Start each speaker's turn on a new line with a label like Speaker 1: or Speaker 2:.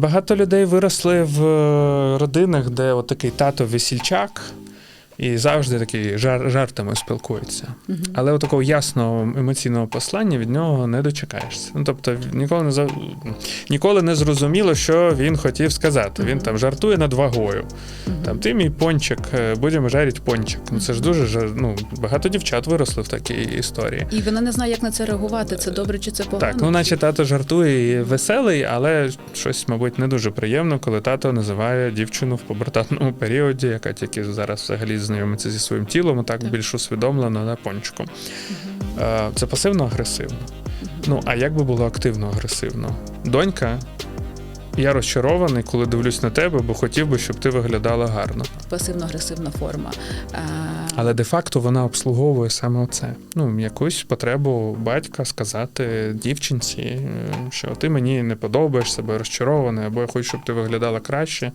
Speaker 1: Багато людей виросли в е, родинах, де от тато весільчак. І завжди такий жар, жартами спілкується. Але от такого ясного емоційного послання від нього не дочекаєшся. Ну тобто ніколи не за... ніколи не зрозуміло, що він хотів сказати. Він там жартує над вагою. Там ти мій пончик, е, будемо жарити пончик. Ну це ж дуже жар- ну, багато дівчат виросли в такій історії.
Speaker 2: І вона не знає, як на це реагувати. Це добре чи це погано?
Speaker 1: Так, ну наче тато жартує і веселий, але щось, мабуть, не дуже приємно, коли тато називає дівчину в пубертатному періоді, яка тільки зараз взагалі знайомиться зі своїм тілом, так,
Speaker 2: Так.
Speaker 1: більш усвідомлено, да, пончиком. Е, Це пасивно-агресивно. Ну, а як би було активно-агресивно? Донька, я розчарований, коли дивлюсь на тебе, бо хотів би, щоб ти виглядала гарно.
Speaker 2: пасивно-агресивна форма. А,
Speaker 1: Але де-факто вона обслуговує саме це. Ну, якусь потребу батька сказати дівчинці, е, що ти мені не подобаєшся, або я розчарований, або я хочу, щоб ти виглядала краще.